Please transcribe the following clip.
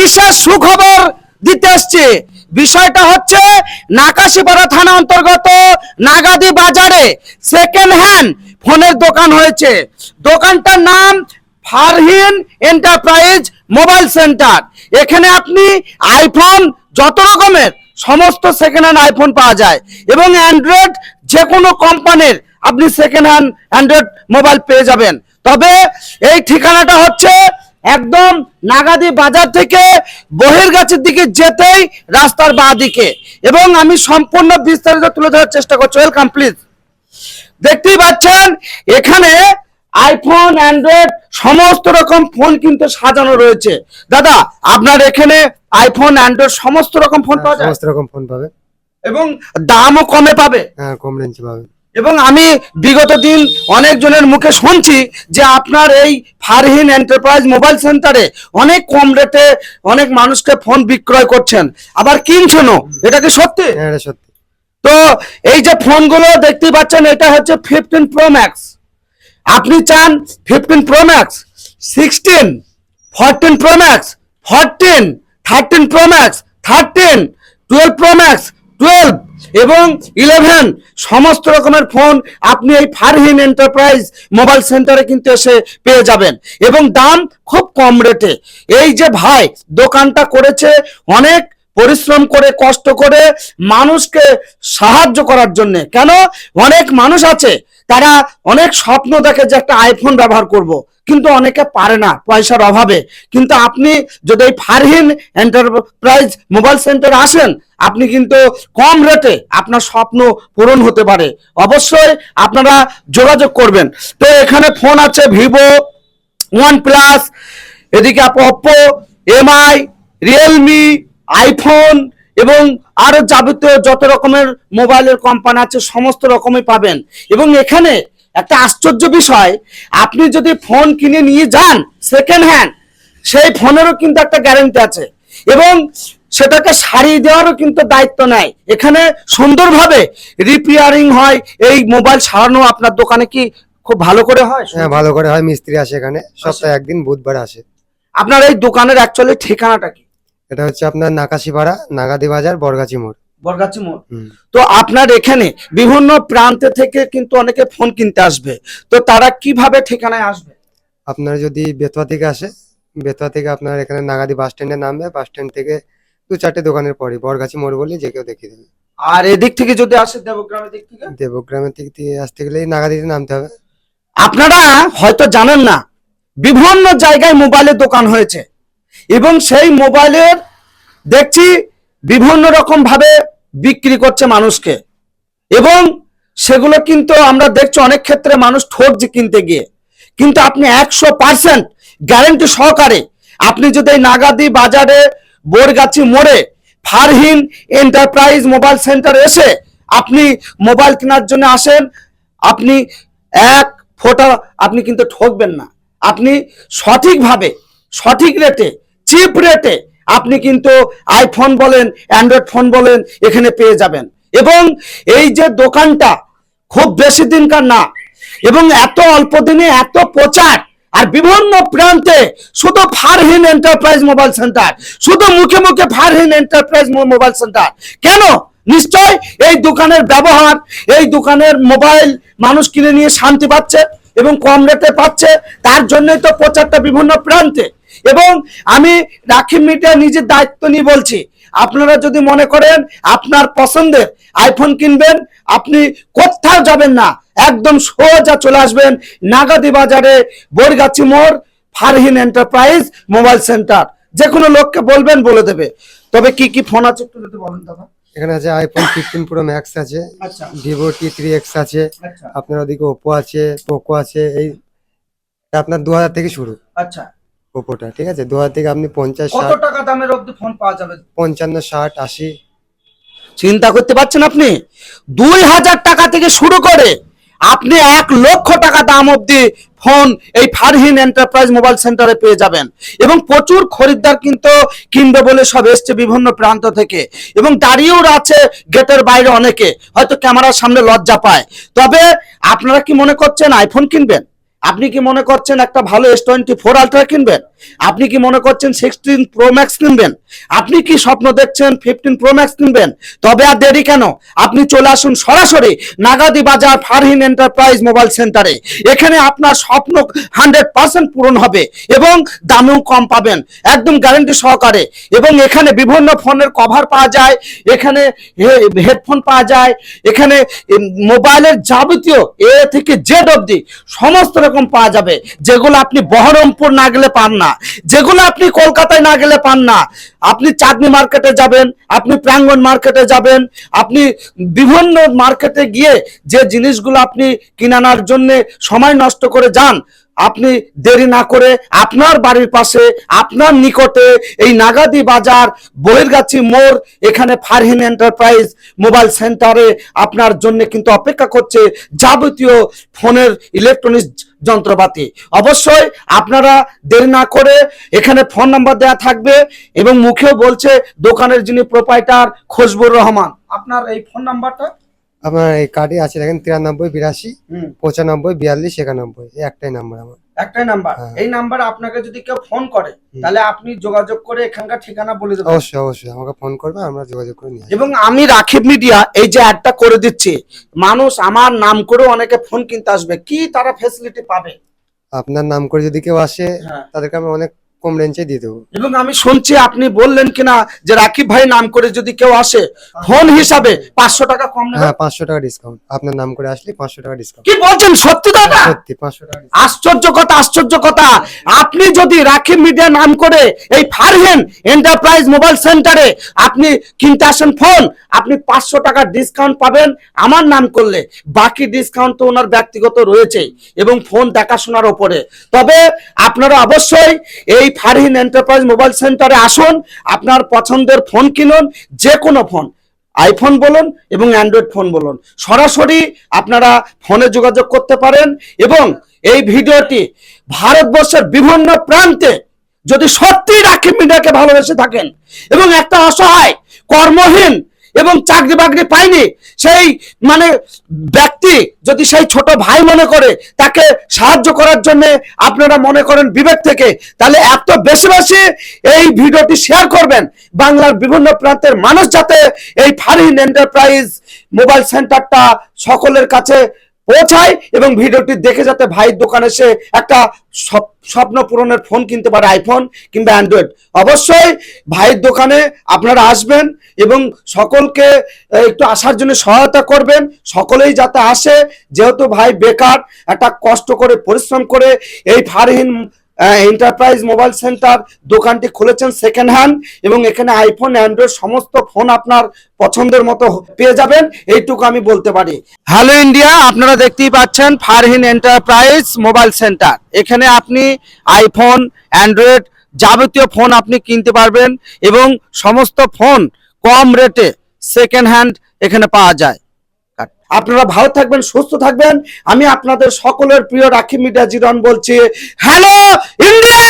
বিশেষ সুখবর দিতে এসছি। বিষয়টা হচ্ছে, নাকাশিপাড়া থানা অন্তর্গত নাগাদি বাজারে সেকেন্ড হ্যান্ড ফোনের দোকান হয়েছে। দোকানটার নাম ফারহিন এন্টারপ্রাইজ মোবাইল সেন্টার। এখানে আপনি আইফোন যত রকমের, সমস্ত সেকেন্ড হ্যান্ড আইফোন পাওয়া যায় এবং অ্যান্ড্রয়েড যে কোনো কোম্পানির আপনি সেকেন্ড হ্যান্ড অ্যান্ড্রয়েড মোবাইল পেয়ে যাবেন। তবে এই ঠিকানাটা হচ্ছে একদম নাগাদি বাজার থেকে বহির্গাছের দিকে যেতেই রাস্তার বাঁ দিকে। এবং আমি সম্পূর্ণ বিস্তারিত তুলে ধরার চেষ্টা করছি। ওয়েলকাম প্লিজ দেখতেই পাচ্ছেন এখানে আইফোন অ্যান্ড্রয়েড সমস্ত রকম ফোন কিন্তু সাজানো রয়েছে। দাদা আপনার এখানে আইফোন অ্যান্ড্রয়েড সমস্ত রকম ফোন পাওয়া যায়? সমস্ত রকম ফোন পাবে। এবং দামও কমে পাবে? হ্যাঁ কম রেঞ্জে পাবে। এবং আমি বিগত দিন অনেকজনের মুখে শুনছি যে আপনার এই ফারহিন এন্টারপ্রাইজ মোবাইল সেন্টারে অনেক কম রেটে অনেক মানুষকে ফোন বিক্রয় করছেন। আবার কিনছেনও। এটা কি সত্যি? হ্যাঁ সত্যি। তো এই যে ফোনগুলো দেখতেই পাচ্ছেন এটা হচ্ছে ফিফটিন প্রো ম্যাক্স আপনি চান fifteen pro max sixteen fourteen pro max fourteen thirteen pro max thirteen twelve pro max twelve এবং ইলেভেন, সমস্ত রকমের ফোন আপনি এই ফারহিম এন্টারপ্রাইজ মোবাইল সেন্টারে কিন্তু এসে পেয়ে যাবেন। এবং দাম খুব কম রেটে। এই যে ভাই, দোকানটা করেছে অনেক পরিশ্রম করে, কষ্ট করে মানুষকে সাহায্য করার জন্য। কেন? অনেক মানুষ আছে তারা অনেক স্বপ্ন দেখে যে একটা আইফোন ব্যবহার করব, কিন্তু অনেকে পারে না পয়সার অভাবে। কিন্তু আপনি যদি এই ফারহিন এন্টারপ্রাইজ মোবাইল সেন্টারে আসেন, আপনি কিন্তু কম রেটে আপনার স্বপ্ন পূরণ হতে পারে। অবশ্যই আপনারা যোগাযোগ করবেন। তো এখানে ফোন আছে ভিভো ওয়ান প্লাস এদিকে অপ্পো এমআই রিয়েলমি আইফোন এবং আরও যাবতীয় যত রকমের মোবাইলের কোম্পানি আছে সমস্ত রকমই পাবেন। এবং এখানে একটা আশ্চর্য বিষয় আপনি যদি ফোন কিনে নিয়ে যান সেকেন্ড হ্যান্ড সেই ফোনেরও কিন্তু একটা গ্যারান্টি আছে। এবং সেটাকে সারিয়ে দেওয়ারও কিন্তু দায়িত্ব নেয়। এখানে সুন্দরভাবে রিপেয়ারিং হয় এই মোবাইল সারানো আপনার দোকানে কি খুব ভালো করে হয়? হ্যাঁ ভালো করে হয় মিস্ত্রি আসে এখানে সপ্তাহে একদিন বুধবার আসে। আপনার এই দোকানের অ্যাকচুয়ালি ঠিকানাটা কি? এটা হচ্ছে আপনার নাকাশিপাড়া নাগাদি বাজার বরগাছি মোড়। বরগাছি মোড়। তো আপনার এখানে বিভিন্ন প্রান্ত থেকে কিন্তু অনেকে ফোন কিনতে আসবে। তো তারা কীভাবে ঠিকানায় আসবে? আপনার যদি বেতোয়া থেকে আসে বেতোয়া থেকে আপনার এখানে নাগাদি বাস স্ট্যান্ডে নামবে বাস স্ট্যান্ড থেকে দু চারটে দোকানের পরে বরগাছি মোড় বললে যে কেউ দেখিয়ে দেবে। আর এদিক থেকে যদি আসে দেবগ্রামের দিক থেকে? দেবগ্রামের দিক থেকে আসতে গেলেই নাগাদিতে নামতে হবে। আপনারা হয়তো জানেন না বিভিন্ন জায়গায় মোবাইলের দোকান হয়েছে। এবং সেই মোবাইলের দেখছি বিভিন্ন রকম ভাবে বিক্রি করছে মানুষকে। এবং সেগুলো কিন্তু আমরা দেখছি অনেক ক্ষেত্রে মানুষ ঠকছে কিনতে গিয়ে। কিন্তু আপনি একশো পার্সেন্ট গ্যারেন্টি সহকারে আপনি যদি নাগাদি বাজারে বোরগাছি মোড়ে ফারহিন এন্টারপ্রাইজ মোবাইল সেন্টার এসে আপনি মোবাইল কেনার জন্য আসেন, আপনি এক ফোটা আপনি কিন্তু ঠকবেন না। আপনি সঠিকভাবে সঠিক রেটে চিপ রেটে আপনি কিন্তু আইফোন বলেন অ্যান্ড্রয়েড ফোন বলেন, এখানে পেয়ে যাবেন। এবং এই যে দোকানটা খুব বেশি দিনকার না, এবং এত অল্প দিনে এত প্রচার, আর বিভিন্ন প্রান্তে শুধু ফারহিন এন্টারপ্রাইজ মোবাইল সেন্টার শুধু মুখে মুখে ফারহিন এন্টারপ্রাইজ মোবাইল সেন্টার কেন? নিশ্চয় এই দোকানের ব্যবহার, এই দোকানের মোবাইল মানুষ কিনে নিয়ে শান্তি পাচ্ছে। এবং কম রেটে পাচ্ছে, তার জন্যই তো প্রচারটা বিভিন্ন প্রান্তে। এবং আমি রাখিব মিডিয়া নিজের দায়িত্ব নিয়ে বলছি, আপনারা যদি মনে করেন আপনার পছন্দের আইফোন কিনবেন, আপনি কোথাও যাবেন না, একদম সোজা চলে আসবেন নাগাদি বাজারে বরগাছি মোড়, ফারহিন এন্টারপ্রাইজ মোবাইল সেন্টার। যে কোনো লোককে বলবেন বলে দেবে। তবে কি কি ফোন আছে একটু যদি বলেন দাদা? এখানে আছে আইফোন ফিফটিন প্রো ম্যাক্স আছে আচ্ছা। ভিভো টি থ্রি এক্স আছে আচ্ছা। আপনার ওদিকে ওপো আছে পোকো আছে এই আপনার দু হাজার থেকে শুরু। আচ্ছা। ওপোটা ঠিক আছে? দু হাজার থেকে আপনি পঞ্চাশ কত ষাট টাকা দামের অব্দি ফোন পাওয়া যাবে? পঞ্চান্ন ষাট আশি। চিন্তা করতে পারছেন আপনি? দুই হাজার টাকা থেকে শুরু করে আপনি এক লক্ষ টাকা দাম অবধি ফোন এই ফারহিন এন্টারপ্রাইজ মোবাইল সেন্টারে পেয়ে যাবেন। এবং প্রচুর খরিদ্দার কিন্তু কিনবে বলে সব এসছে বিভিন্ন প্রান্ত থেকে। এবং দাঁড়িয়েও আছে গেটের বাইরে অনেকে। হয়তো ক্যামেরার সামনে লজ্জা পায়। তবে আপনারা কি মনে করছেন আইফোন কিনবেন? আপনি কি মনে করছেন একটা ভালো এস টোয়েন্টি ফোর আলট্রা কিনবেন? আপনি কি মনে করছেন সিক্সটিন প্রো ম্যাক্স কিনবেন? আপনি কি স্বপ্ন দেখছেন ফিফটিন প্রো ম্যাক্স কিনবেন? তবে আর দেরি কেন? আপনি চলে আসুন সরাসরি নাগাদি বাজার ফারহিন এন্টারপ্রাইজ মোবাইল সেন্টারে। এখানে আপনার স্বপ্ন হান্ড্রেড পার্সেন্ট পূরণ হবে এবং দামেও কম পাবেন, একদম গ্যারেন্টি সহকারে। এবং এখানে বিভিন্ন ফোনের কভার পাওয়া যায়, এখানে হেডফোন পাওয়া যায়, এখানে মোবাইলের যাবতীয় এ থেকে জেড অবধি সমস্ত রকম পাওয়া যাবে, যেগুলো আপনি বহরমপুর না গেলে পান না, যেগুলো আপনি কলকাতায় না গেলে পান না। আপনি চাঁদনি মার্কেটে যাবেন, আপনি প্রাঙ্গন মার্কেটে যাবেন, আপনি বিভিন্ন মার্কেটে গিয়ে যে জিনিসগুলো আপনি কিনানার জন্য সময় নষ্ট করে যান আপনি দেরি না করে আপনার বাড়ির পাশে, আপনার নিকটে এই নাগাদি বাজার, বহিরগাছি মোড়, এখানে ফারহিন এন্টারপ্রাইজ মোবাইল সেন্টারে আপনার জন্য কিন্তু অপেক্ষা করছে যাবতীয় ফোনের ইলেকট্রনিক্স যন্ত্রপাতি। অবশ্যই আপনারা দেরি না করে এখানে ফোন নাম্বার দেয়া থাকবে এবং মুখেও বলছে দোকানের যিনি প্রোপাইটার খোশবুর রহমান। আপনার এই ফোন নাম্বারটা আপনার এই কার্ডে আছে দেখেন তিরানব্বই বিরাশি পঁচানব্বই বিয়াল্লিশ একানব্বই একটাই নাম্বার আমার। একটাই নাম্বার হ্যাঁ। এই নাম্বার আপনাকে যদি কেউ ফোন করে তাহলে আপনি যোগাযোগ করে এখানকার ঠিকানা বলে দেবেন। অবশ্যই অবশ্যই। আমাকে ফোন করবে আমরা যোগাযোগ করে নিয়ে এবং আমি রাখিব মিডিয়া এই যে অ্যাডটা করে দিচ্ছি মানুষ আমার নাম করে অনেকে ফোন কিনতে আসবে। কি তারা ফেসিলিটি পাবে? আপনার নাম করে যদি কেউ আসে হ্যাঁ। তাদেরকে আমি অনেক কম রেঞ্জে দিয়ে দেবো। এবং আমি শুনছি আপনি বললেন কিনা যে রাকিব ভাই নাম করে যদি কেউ আসে ফোন হিসাবে পাঁচশো টাকা কম হ্যাঁ পাঁচশো টাকা ডিসকাউন্ট আপনার নাম করে আসলে পাঁচশো টাকা ডিসকাউন্ট কি বলছেন? সত্যি দাদা? সত্যি পাঁচশো টাকা আশ্চর্য কথা আশ্চর্য কথা। আপনি যদি রাখিব মিডিয়া নাম করে এই ফারহেন এন্টারপ্রাইজ মোবাইল সেন্টারে আপনি কিনতে আসেন ফোন আপনি পাঁচশো টাকার ডিসকাউন্ট পাবেন আমার নাম করলে। বাকি ডিসকাউন্ট তো ওনার ব্যক্তিগত রয়েছে এবং ফোন দেখাশোনার ওপরে। তবে আপনারা অবশ্যই এই ফারহিন এন্টারপ্রাইজ মোবাইল সেন্টারে আসুন, আপনার পছন্দের ফোন কিনুন যে কোনো ফোন আইফোন বলুন এবং অ্যান্ড্রয়েড ফোন বলুন। সরাসরি আপনারা ফোনে যোগাযোগ করতে পারেন এবং এই ভিডিওটি ভারতবর্ষের বিভিন্ন প্রান্তে যদি সত্যি রাখিব মিডিয়াকে ভালোবেসে থাকেন এবং একটা অসহায়, কর্মহীন এবং চাকরি বাকরি পায়নি, সেই মানে ব্যক্তি যদি সেই ছোট ভাই মনে করে, তাকে সাহায্য করার জন্য আপনারা মনে করেন বিবেক থেকে, তাহলে এত বেশি বেশি এই ভিডিওটি শেয়ার করবেন। বাংলার বিভিন্ন প্রান্তের মানুষ যাতে এই ফারিন এন্টারপ্রাইজ মোবাইল সেন্টারটা সকলের কাছে পৌঁছায় এবং ভিডিওটি দেখে যাতে ভাইয়ের দোকানে সে একটা স্বপ্ন পূরণের ফোন কিনতে পারে আইফোন কিংবা অ্যান্ড্রয়েড অবশ্যই ভাইয়ের দোকানে আপনারা আসবেন এবং সকলকে একটু আসার জন্য সহায়তা করবেন। সকলেই যাতে আসে, যেহেতু ভাই বেকার, একটা কষ্ট করে, পরিশ্রম করে এই ফারহিন এন্টারপ্রাইজ মোবাইল সেন্টার দোকানটি খুলেছেন সেকেন্ড হ্যান্ড এবং এখানে আইফোন অ্যান্ড্রয়েড সমস্ত ফোন আপনার পছন্দের মতো পেয়ে যাবেন। এইটুকু আমি বলতে পারি। হ্যালো ইন্ডিয়া আপনারা দেখতেই পাচ্ছেন ফারহিন এন্টারপ্রাইজ মোবাইল সেন্টার এখানে আপনি আইফোন অ্যান্ড্রয়েড যাবতীয় ফোন আপনি কিনতে পারবেন এবং সমস্ত ফোন কম রেটে সেকেন্ড হ্যান্ড এখানে পাওয়া যায়। আপনারা ভালো থাকবেন, সুস্থ থাকবেন। আমি আপনাদের সকলের প্রিয় রাখি মিডিয়া জিরন বলছি হ্যালো ইন্ডিয়া